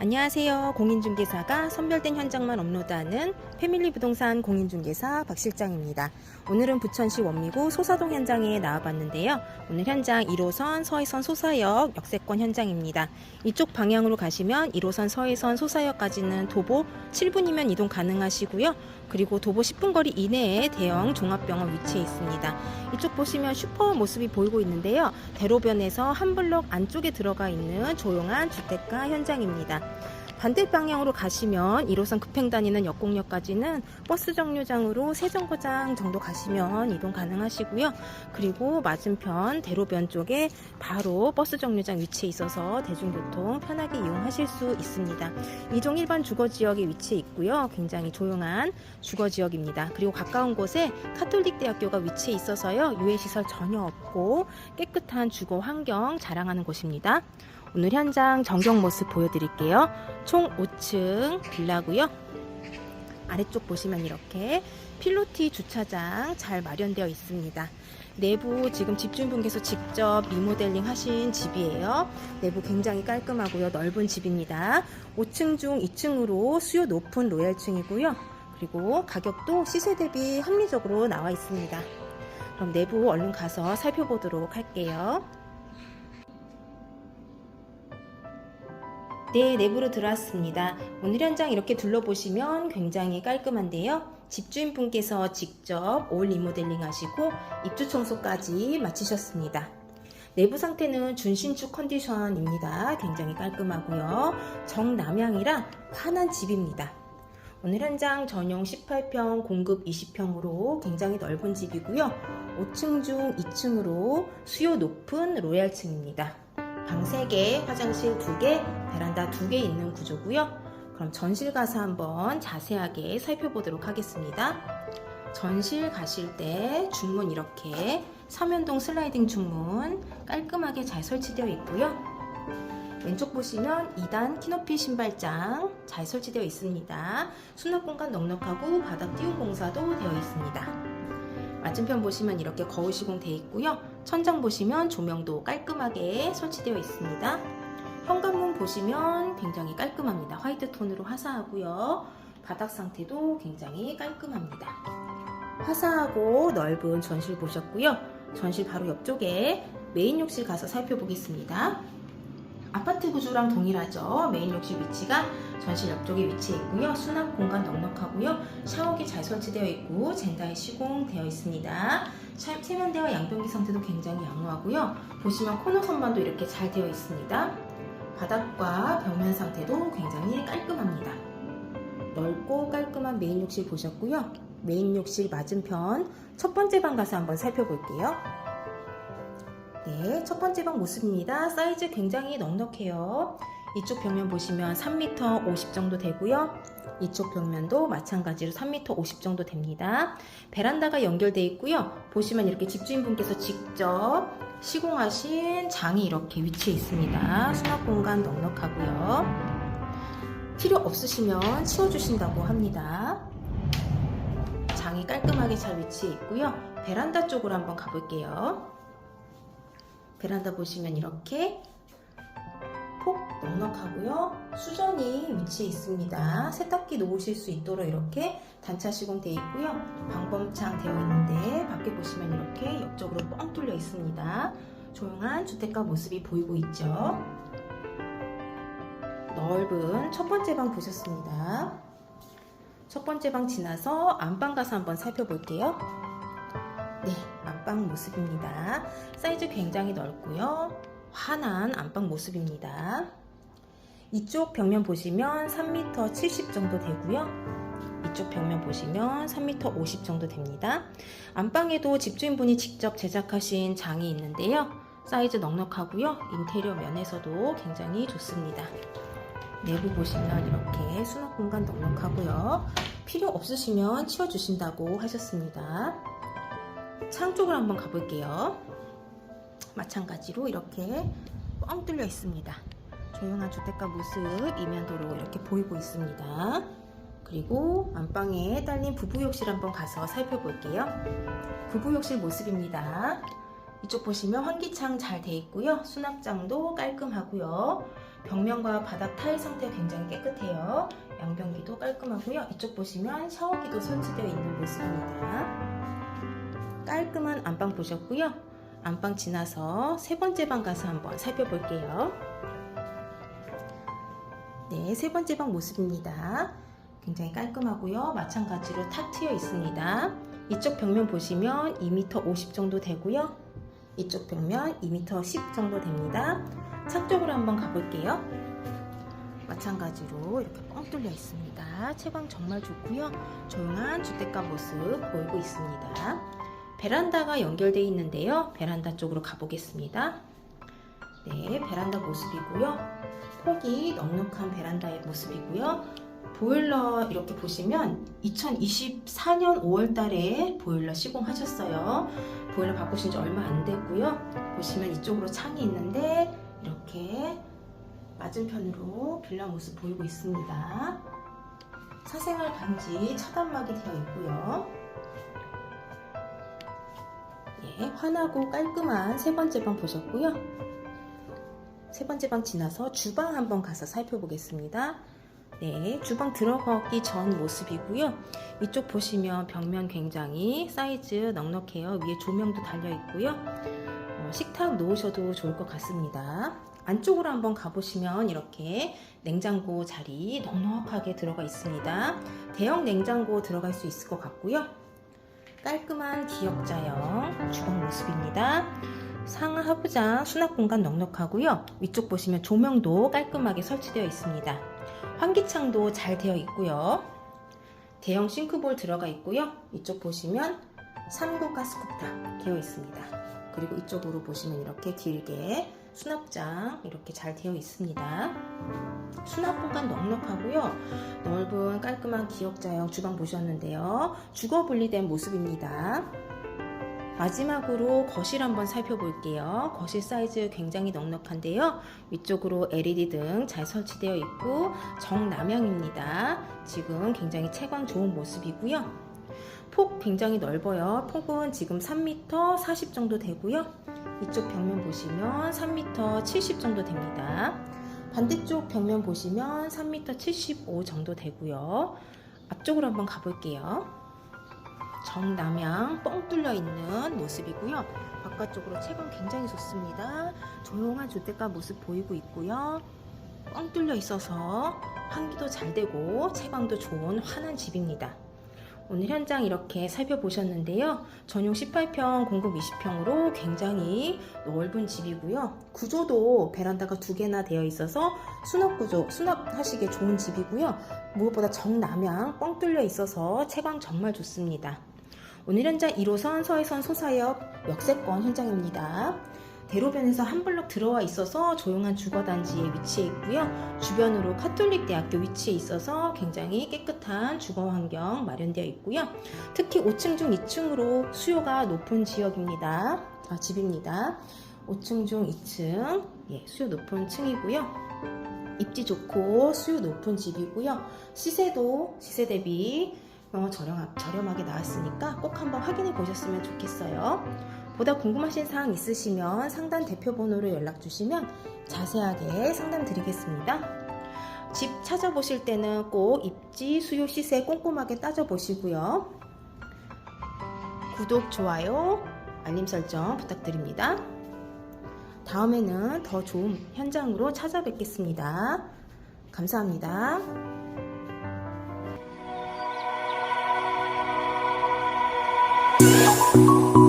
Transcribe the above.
안녕하세요. 공인중개사가 선별된 현장만 업로드하는 패밀리 부동산 공인중개사 박 실장입니다. 오늘은 부천시 원미구 소사동 현장에 나와봤는데요. 오늘 현장 1호선 서해선 소사역 역세권 현장입니다. 이쪽 방향으로 가시면 1호선 서해선 소사역까지는 도보 7분이면 이동 가능하시고요. 그리고 도보 10분 거리 이내에 대형 종합병원 위치해 있습니다. 이쪽 보시면 슈퍼 모습이 보이고 있는데요. 대로변에서 한 블록 안쪽에 들어가 있는 조용한 주택가 현장입니다. 반대 방향으로 가시면 1호선 급행 다니는 역곡역까지는 버스 정류장으로 세정거장 정도 가시면 이동 가능하시고요. 그리고 맞은편 대로변 쪽에 바로 버스 정류장 위치해 있어서 대중교통 편하게 이용하실 수 있습니다. 이종 일반 주거 지역에 위치해 있고요. 굉장히 조용한 주거 지역입니다. 그리고 가까운 곳에 카톨릭 대학교가 위치해 있어서요. 유해 시설 전혀 없고 깨끗한 주거 환경 자랑하는 곳입니다. 오늘 현장 전경 모습 보여드릴게요. 총 5층 빌라고요. 아래쪽 보시면 이렇게 필로티 주차장 잘 마련되어 있습니다. 내부 지금 집주인분께서 직접 리모델링 하신 집이에요. 내부 굉장히 깔끔하고요. 넓은 집입니다. 5층 중 2층으로 수요 높은 로얄층이고요. 그리고 가격도 시세 대비 합리적으로 나와 있습니다. 그럼 내부 얼른 가서 살펴보도록 할게요. 네, 내부로 들어왔습니다. 오늘 현장 이렇게 둘러보시면 굉장히 깔끔한데요. 집주인분께서 직접 올 리모델링 하시고 입주 청소까지 마치셨습니다. 내부 상태는 준신축 컨디션입니다. 굉장히 깔끔하고요. 정남향이라 환한 집입니다. 오늘 현장 전용 18평, 공급 20평으로 굉장히 넓은 집이고요. 5층 중 2층으로 수요 높은 로얄층입니다. 방 3개, 화장실 2개, 베란다 2개 있는 구조고요. 그럼 전실 가서 한번 자세하게 살펴보도록 하겠습니다. 전실 가실 때 중문 이렇게 삼연동 슬라이딩 중문 깔끔하게 잘 설치되어 있고요. 왼쪽 보시면 2단 키높이 신발장 잘 설치되어 있습니다. 수납 공간 넉넉하고 바닥 띄운 공사도 되어 있습니다. 맞은편 보시면 이렇게 거울 시공 되어 있고요. 천장 보시면 조명도 깔끔하게 설치되어 있습니다. 현관문 보시면 굉장히 깔끔합니다. 화이트 톤으로 화사하고요. 바닥 상태도 굉장히 깔끔합니다. 화사하고 넓은 전실 보셨고요. 전실 바로 옆쪽에 메인 욕실 가서 살펴보겠습니다. 아파트 구조랑 동일하죠. 메인 욕실 위치가 전실 옆쪽에 위치해 있고요. 수납 공간 넉넉하고요. 샤워기 잘 설치되어 있고 젠다에 시공되어 있습니다. 샤- 세면대와 양변기 상태도 굉장히 양호하고요. 보시면 코너 선반도 이렇게 잘 되어 있습니다. 바닥과 벽면 상태도 굉장히 깔끔합니다. 넓고 깔끔한 메인 욕실 보셨고요. 메인 욕실 맞은편 첫 번째 방 가서 한번 살펴볼게요. 네, 첫 번째 방 모습입니다. 사이즈 굉장히 넉넉해요. 이쪽 벽면 보시면 3m 50 정도 되고요. 이쪽 벽면도 마찬가지로 3m 50 정도 됩니다. 베란다가 연결되어 있고요. 보시면 이렇게 집주인분께서 직접 시공하신 장이 이렇게 위치해 있습니다. 수납 공간 넉넉하고요. 필요 없으시면 치워주신다고 합니다. 장이 깔끔하게 잘 위치해 있고요. 베란다 쪽으로 한번 가볼게요. 베란다 보시면 이렇게 폭 넉넉하고요. 수전이 위치해 있습니다. 세탁기 놓으실 수 있도록 이렇게 단차 시공되어 있고요. 방범창 되어 있는데 밖에 보시면 이렇게 옆쪽으로 뻥 뚫려 있습니다. 조용한 주택가 모습이 보이고 있죠. 넓은 첫 번째 방 보셨습니다. 첫 번째 방 지나서 안방 가서 한번 살펴볼게요. 네, 안방 모습입니다. 사이즈 굉장히 넓고요. 환한 안방 모습입니다. 이쪽 벽면 보시면 3m 70 정도 되고요. 이쪽 벽면 보시면 3m 50 정도 됩니다. 안방에도 집주인분이 직접 제작하신 장이 있는데요. 사이즈 넉넉하고요. 인테리어 면에서도 굉장히 좋습니다. 내부 보시면 이렇게 수납 공간 넉넉하고요. 필요 없으시면 치워주신다고 하셨습니다. 창 쪽으로 한번 가볼게요. 마찬가지로 이렇게 뻥 뚫려 있습니다. 조용한 주택가 모습 이면도로 이렇게 보이고 있습니다. 그리고 안방에 딸린 부부욕실 한번 가서 살펴볼게요. 부부욕실 모습입니다. 이쪽 보시면 환기창 잘 돼 있고요. 수납장도 깔끔하고요. 벽면과 바닥 타일 상태가 굉장히 깨끗해요. 양변기도 깔끔하고요. 이쪽 보시면 샤워기도 설치되어 있는 모습입니다. 깔끔한 안방 보셨고요. 안방 지나서 세 번째 방 가서 한번 살펴볼게요. 네, 세 번째 방 모습입니다. 굉장히 깔끔하고요. 마찬가지로 탁 트여 있습니다. 이쪽 벽면 보시면 2m 50 정도 되고요. 이쪽 벽면 2m 10 정도 됩니다. 창 쪽으로 한번 가볼게요. 마찬가지로 이렇게 뻥 뚫려 있습니다. 채광 정말 좋고요. 조용한 주택가 모습 보이고 있습니다. 베란다가 연결되어 있는데요. 베란다 쪽으로 가보겠습니다. 네, 베란다 모습이고요. 폭이 넉넉한 베란다의 모습이고요. 보일러 이렇게 보시면 2024년 5월 달에 보일러 시공하셨어요. 보일러 바꾸신 지 얼마 안 됐고요. 보시면 이쪽으로 창이 있는데 이렇게 맞은편으로 빌라 모습 보이고 있습니다. 사생활 반지 차단막이 되어 있고요. 환하고 깔끔한 세 번째 방 보셨고요. 세 번째 방 지나서 주방 한번 가서 살펴보겠습니다. 네, 주방 들어가기 전 모습이고요. 이쪽 보시면 벽면 굉장히 사이즈 넉넉해요. 위에 조명도 달려 있고요. 어, 식탁 놓으셔도 좋을 것 같습니다. 안쪽으로 한번 가보시면 이렇게 냉장고 자리 넉넉하게 들어가 있습니다. 대형 냉장고 들어갈 수 있을 것 같고요. 깔끔한 기역자형 주방 모습입니다. 상하 하부장 수납 공간 넉넉하고요. 위쪽 보시면 조명도 깔끔하게 설치되어 있습니다. 환기창도 잘 되어 있고요. 대형 싱크볼 들어가 있고요. 이쪽 보시면 3구 가스쿠터 되어 있습니다. 그리고 이쪽으로 보시면 이렇게 길게 수납장 이렇게 잘 되어 있습니다. 수납 공간 넉넉하고요. 넓은 깔끔한 기역자형 주방 보셨는데요. 주거 분리된 모습입니다. 마지막으로 거실 한번 살펴볼게요. 거실 사이즈 굉장히 넉넉한데요. 위쪽으로 LED 등 잘 설치되어 있고 정남향입니다. 지금 굉장히 채광 좋은 모습이고요. 폭 굉장히 넓어요. 폭은 지금 3m 40 정도 되고요. 이쪽 벽면 보시면 3m 70 정도 됩니다. 반대쪽 벽면 보시면 3m 75 정도 되고요. 앞쪽으로 한번 가볼게요. 정남향 뻥 뚫려 있는 모습이고요. 바깥쪽으로 채광 굉장히 좋습니다. 조용한 주택가 모습 보이고 있고요. 뻥 뚫려 있어서 환기도 잘 되고 채광도 좋은 환한 집입니다. 오늘 현장 이렇게 살펴보셨는데요. 전용 18평, 공급 20평으로 굉장히 넓은 집이고요. 구조도 베란다가 두 개나 되어 있어서 수납 구조, 수납하시기에 좋은 집이고요. 무엇보다 정남향 뻥 뚫려 있어서 채광 정말 좋습니다. 오늘 현장 1호선 서해선 소사역 역세권 현장입니다. 대로변에서 한 블럭 들어와 있어서 조용한 주거단지에 위치해 있고요. 주변으로 카톨릭 대학교 위치해 있어서 굉장히 깨끗한 주거 환경 마련되어 있고요. 특히 5층 중 2층으로 수요가 높은 지역입니다. 아, 집입니다. 5층 중 2층 예, 수요 높은 층이고요. 입지 좋고 수요 높은 집이고요. 시세도 시세 대비 어, 저렴, 저렴하게 나왔으니까 꼭 한번 확인해 보셨으면 좋겠어요. 보다 궁금하신 사항 있으시면 상단 대표 번호로 연락 주시면 자세하게 상담 드리겠습니다. 집 찾아보실 때는 꼭 입지, 수요, 시세 꼼꼼하게 따져보시고요. 구독, 좋아요, 알림 설정 부탁드립니다. 다음에는 더 좋은 현장으로 찾아뵙겠습니다. 감사합니다. Thank